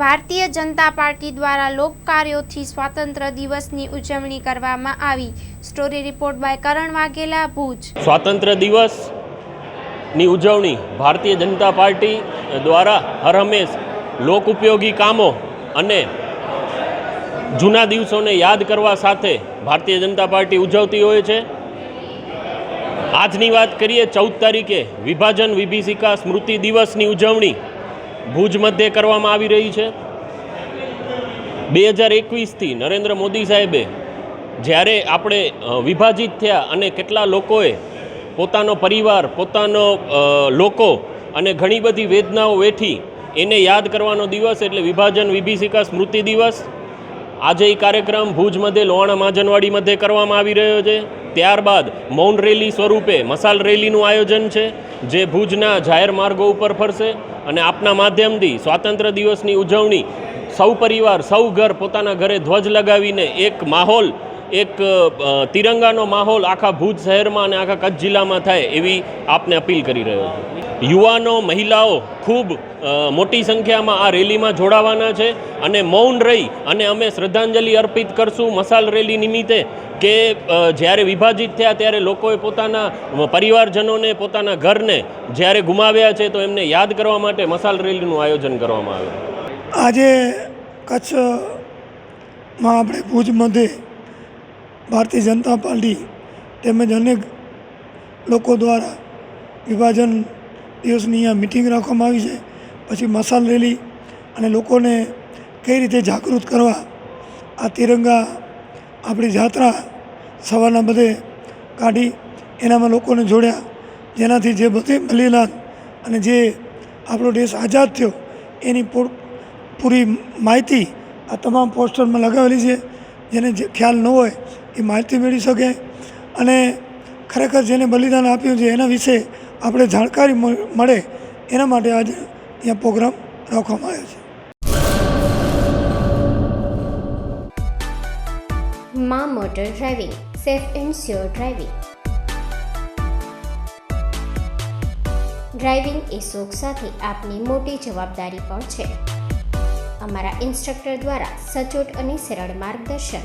Bharatiya Janata party દ્વારા લોકકાર્યોથી સ્વાતંત્ર્ય દિવસની ઉજવણી કરવામાં આવી. Story report by Karan Vaghela, Bhuj. સ્વાતંત્ર્ય દિવસની ઉજવણી ભારતીય જનતા પાર્ટી દ્વારા હરહંમેશ લોક ઉપયોગી કામો અને જૂના દિવસોને યાદ કરવા સાથે ભારતીય જનતા પાર્ટી ઉજવતી હોય છે. આજની વાત કરીએ ચૌદ તારીખે વિભાજન વિભીષિકા સ્મૃતિ દિવસની ઉજવણી. ભુજ મધ્યે કરવામાં આવી રહી છે. બે હજાર એકવીસથી નરેન્દ્ર મોદી સાહેબે જ્યારે આપણે વિભાજિત થયા અને કેટલા લોકોએ પોતાનો પરિવાર, પોતાનો લોકો અને ઘણી બધી વેદનાઓ વેઠી એને યાદ કરવાનો દિવસ એટલે વિભાજન વિભીષિકા સ્મૃતિ દિવસ. આજે એ કાર્યક્રમ ભુજ મધ્યે લોહાણા મહાજનવાડી મધ્યે કરવામાં આવી રહ્યો છે. ત્યારબાદ મૌન રેલી સ્વરૂપે મસાલ રેલીનું આયોજન છે, જે ભુજના જાહેર માર્ગો ઉપર ફરશે અને આપના માધ્યમથી સ્વાતંત્ર્ય દિવસની ઉજવણી સૌ પરિવાર, સૌ ઘર પોતાના ઘરે ધ્વજ લગાવીને એક માહોલ, એક તિરંગાનો માહોલ આખા ભુજ શહેરમાં અને આખા કચ્છ જિલ્લામાં થાય એવી આપને અપીલ કરી રહ્યો છું. યુવાનો, મહિલાઓ ખૂબ મોટી સંખ્યામાં આ રેલીમાં જોડાવાના છે અને મૌન રહી અને અમે શ્રદ્ધાંજલિ અર્પિત કરશું મસાલ રેલી નિમિત્તે કે જ્યારે વિભાજિત થયા ત્યારે લોકોએ પોતાના પરિવારજનોને, પોતાના ઘરને જ્યારે ગુમાવ્યા છે તો એમને યાદ કરવા માટે મસાલ રેલીનું આયોજન કરવામાં આવ્યું. આજે કચ્છમાં આપણે ભુજ મધ્યે ભારતીય જનતા પાર્ટી તેમજ અનેક લોકો દ્વારા વિભાજન દિવસની અહીંયા મિટિંગ રાખવામાં આવી છે. પછી મસાલ રેલી અને લોકોને કઈ રીતે જાગૃત કરવા, આ તિરંગા, આપણી જાત્રા સવારના બધે કાઢી એનામાં લોકોને જોડ્યા. જેનાથી જે બધે બલિદાન અને જે આપણો દેશ આઝાદ થયો, એની પૂરી માહિતી આ તમામ પોસ્ટરમાં લગાવેલી છે. જેને જે ખ્યાલ ન હોય એ માહિતી મેળવી શકે અને ખરેખર જેને બલિદાન આપ્યું છે એના વિશે આપણે જાણકારી મળે એના માટે આજે અહીંયા પ્રોગ્રામ રાખવામાં આવ્યો છે. મા motor driving, safe and sure driving. Driving એ શોખ સાથે આપની મોટી જવાબદારી પણ છે. અમારા ઇન્સ્ટ્રક્ટર દ્વારા સચોટ અને સરળ માર્ગદર્શન.